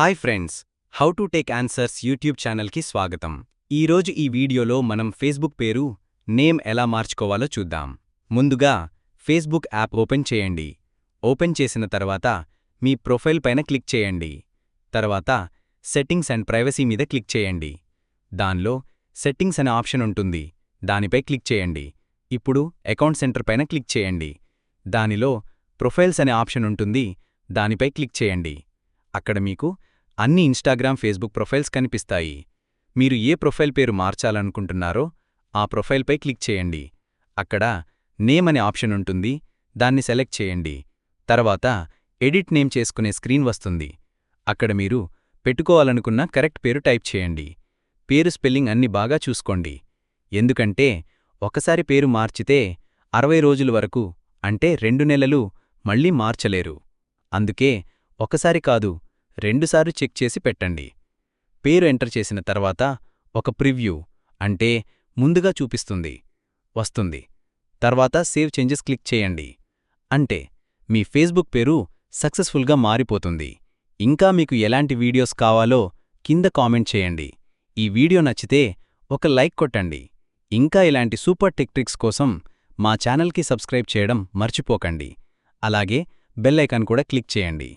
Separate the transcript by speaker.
Speaker 1: Hi friends how to take answers YouTube ఛానల్కి స్వాగతం. ఈరోజు ఈ వీడియోలో మనం ఫేస్బుక్ పేరు నేమ్ ఎలా మార్చుకోవాలో చూద్దాం. ముందుగా ఫేస్బుక్ యాప్ ఓపెన్ చేయండి. ఓపెన్ చేసిన తర్వాత మీ ప్రొఫైల్ పైన క్లిక్ చేయండి. తర్వాత సెట్టింగ్స్ అండ్ ప్రైవసీ మీద క్లిక్ చేయండి. దానిలో సెట్టింగ్స్ అనే ఆప్షన్ ఉంటుంది. దానిపై క్లిక్ చేయండి. ఇప్పుడు అకౌంట్ సెంటర్ పైన క్లిక్ చేయండి. దానిలో ప్రొఫైల్స్ అనే ఆప్షన్ ఉంటుంది. దానిపై క్లిక్ చేయండి. అక్కడ మీకు అన్ని ఇన్స్టాగ్రామ్ ఫేస్బుక్ ప్రొఫైల్స్ కనిపిస్తాయి. మీరు ఏ ప్రొఫైల్ పేరు మార్చాలనుకుంటున్నారో ఆ ప్రొఫైల్పై క్లిక్ చేయండి. అక్కడ నేమ్ అనే ఆప్షన్ ఉంటుంది. దాన్ని సెలెక్ట్ చేయండి. తర్వాత ఎడిట్ నేమ్ చేసుకునే స్క్రీన్ వస్తుంది. అక్కడ మీరు పెట్టుకోవాలనుకున్న కరెక్ట్ పేరు టైప్ చేయండి. పేరు స్పెల్లింగ్ అన్ని బాగా చూసుకోండి. ఎందుకంటే ఒకసారి పేరు మార్చితే అరవై రోజుల వరకు అంటే రెండు నెలలు మళ్ళీ మార్చలేరు. అందుకే ఒకసారి కాదు రెండుసార్లు చెక్ చేసి పెట్టండి. పేరు ఎంటర్ చేసిన తర్వాత ఒక ప్రివ్యూ అంటే ముందుగా చూపిస్తుంది వస్తుంది. తర్వాత సేవ్ చేంజెస్ క్లిక్ చేయండి. అంటే మీ ఫేస్బుక్ పేరు సక్సెస్ఫుల్గా మారిపోతుంది. ఇంకా మీకు ఎలాంటి వీడియోస్ కావాలో కింద కామెంట్ చేయండి. ఈ వీడియో నచ్చితే ఒక లైక్ కొట్టండి. ఇంకా ఇలాంటి సూపర్ టెక్ట్రిక్స్ కోసం మా ఛానల్కి సబ్స్క్రైబ్ చేయడం మర్చిపోకండి. అలాగే బెల్ ఐకాన్ కూడా క్లిక్ చేయండి.